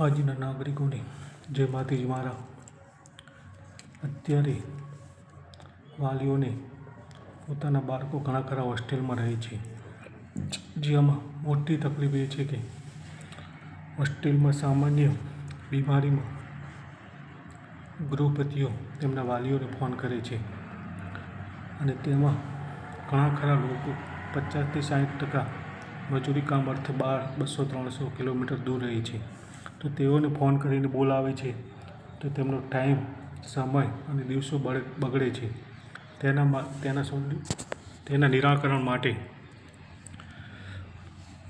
આજના નાગરિકોને જય માતાજી મારા. અત્યારે વાલીઓને પોતાના બાળકો ઘણા ખરા હોસ્ટેલમાં રહે છે. જે આમાં મોટી તકલીફ એ છે કે હોસ્ટેલમાં સામાન્ય બીમારીમાં ગૃહપતિઓ તેમના વાલીઓને ફોન કરે છે. અને તેમાં ઘણા ખરા લોકો પચાસથી સાઠ ટકા મજૂરી કામ અર્થે બાર, બસો, ત્રણસો કિલોમીટર દૂર રહે છે. તો તેઓને ફોન કરીને બોલાવે છે. તો તેમનો ટાઈમ, સમય અને દિવસો બગડે છે. તેના તેના તેના નિરાકરણ માટે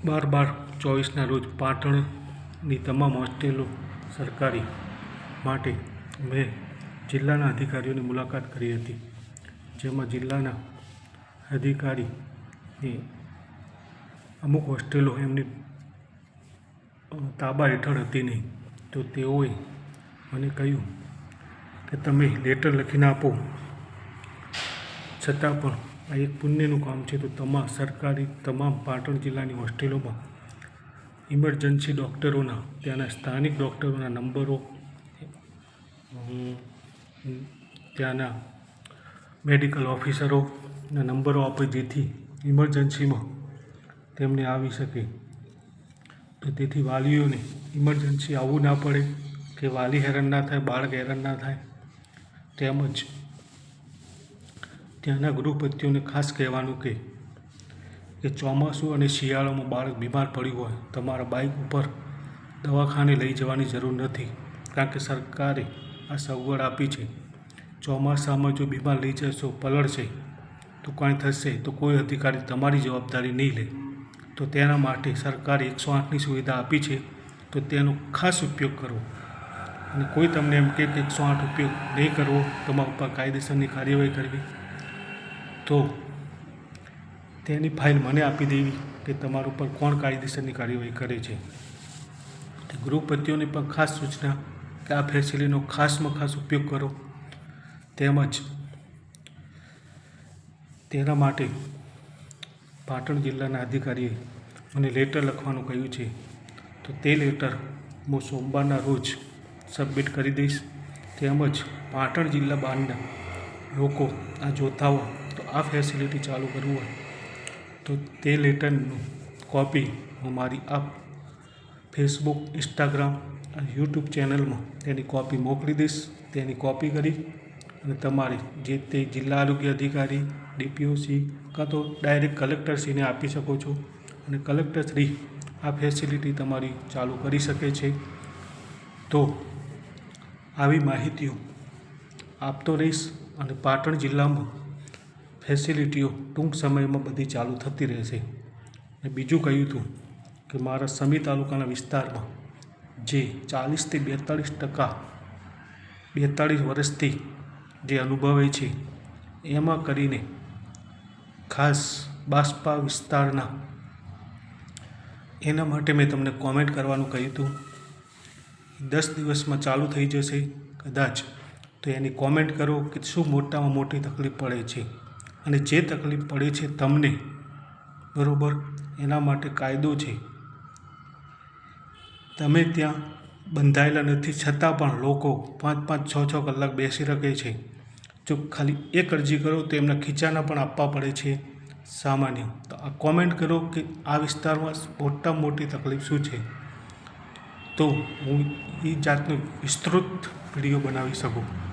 બાર બાર ચોવીસના રોજ પાટણની તમામ હોસ્ટેલો સરકારી માટે મેં જિલ્લાના અધિકારીઓની મુલાકાત કરી હતી. જેમાં જિલ્લાના અધિકારીની અમુક હોસ્ટેલો એમની તાબા હેઠળ હતી નહીં, તો તેઓએ મને કહ્યું કે તમે લેટર લખીને આપો. છતાં પણ આ એક પુણ્યનું કામ છે તો તમામ સરકારી તમામ પાટણ જિલ્લાની હોસ્ટેલોમાં ઇમરજન્સી ડૉક્ટરોના, ત્યાંના સ્થાનિક ડૉક્ટરોના નંબરો ત્યાંના મેડિકલ ઓફિસરોના નંબરો આપે જેથી ઇમરજન્સીમાં તેમને આવી શકે. તો તેથી વાલીઓને ઇમરજન્સી આવવું ના પડે, કે વાલી હેરાન ના થાય, બાળક હેરાન ના થાય, તેમજ ત્યાંના ગૃહપતિઓને ખાસ કહેવાનું કે કે ચોમાસું અને શિયાળામાં બાળક બીમાર પડ્યું હોય, તમારા બાઇક ઉપર દવાખાને લઈ જવાની જરૂર નથી. કારણ કે સરકારે આ સગવડ આપી છે. ચોમાસામાં જો બીમાર લઈ જશો, પલળશે, તો કાંઈ થશે, તો કોઈ અધિકારી તમારી જવાબદારી નહીં લે. તો તેના માટે સરકારે એકસો આઠની સુવિધા આપી છે. તો તેનો ખાસ ઉપયોગ કરો અને કોઈ તમને એમ કે એકસો આઠ ઉપયોગ નહીં કરવો, તમારા ઉપર કાયદેસરની કાર્યવાહી કરવી. તો તેની ફાઇલ મને આપી દેવી કે તમારા ઉપર કોણ કાયદેસરની કાર્યવાહી કરે છે. ગૃહપતિઓની પણ ખાસ સૂચના કે આ ફેસિલિટીનો ખાસમાં ખાસ ઉપયોગ કરો. તેમજ તેના માટે પાટણ જિલ્લાના અધિકારીએ મને લેટર લખવાનું કહ્યું છે. તો તે લેટર હું સોમવારના રોજ સબમિટ કરી દઈશ. તેમજ પાટણ જિલ્લા બહારના લોકો, આ જોતા હોય તો આ ફેસિલિટી ચાલુ કરવું હોય. તો તે લેટરનું કોપી હું મારી આ ફેસબુક ઇન્સ્ટાગ્રામ અને યુટ્યુબ ચેનલમાં તેની કોપી મોકલી દઈશ. તેની કોપી કરી અને તમારે જે તે જિલ્લા આરોગ્ય અધિકારી, ડીપીઓસી કાં તો ડાયરેક્ટ કલેક્ટરશ્રીને આપી શકો છો અને કલેક્ટરશ્રી આ ફેસિલિટી તમારી ચાલુ કરી શકે છે. તો આવી માહિતીઓ આપતો રહીશ અને પાટણ જિલ્લામાં ફેસિલિટીઓ ટૂંક સમયમાં બધી ચાલુ થતી રહેશે. અને બીજું કહ્યું હતું કે મારા સમી તાલુકાના વિસ્તારમાં જે ચાલીસથી બેતાળીસ ટકા બેતાળીસ વર્ષથી જે અનુભવે છે, એમાં કરીને ખાસ બાસ્પા વિસ્તારના એના માટે મેં તમને કોમેન્ટ કરવાનું કહ્યું હતું. દસ દિવસમાં ચાલુ થઈ જશે, કદાચ તો એની કોમેન્ટ કરો કે શું મોટામાં મોટી તકલીફ પડે છે. અને જે તકલીફ પડે છે તમને, બરાબર, એના માટે કાયદો છે. તમે ત્યાં બંધાયેલા નથી, છતાં પણ લોકો પાંચ પાંચ છ છ કલાક બેસી શકે છે. જો ખાલી એક અરજી કરો તો એમના ખીચાના પણ આપવા પડે છે સામાન્ય. તો આ કોમેન્ટ કરો કે આ વિસ્તારમાં મોટામાં મોટી તકલીફ શું છે? તો હું એ જાતનો વિસ્તૃત વીડિયો બનાવી શકું.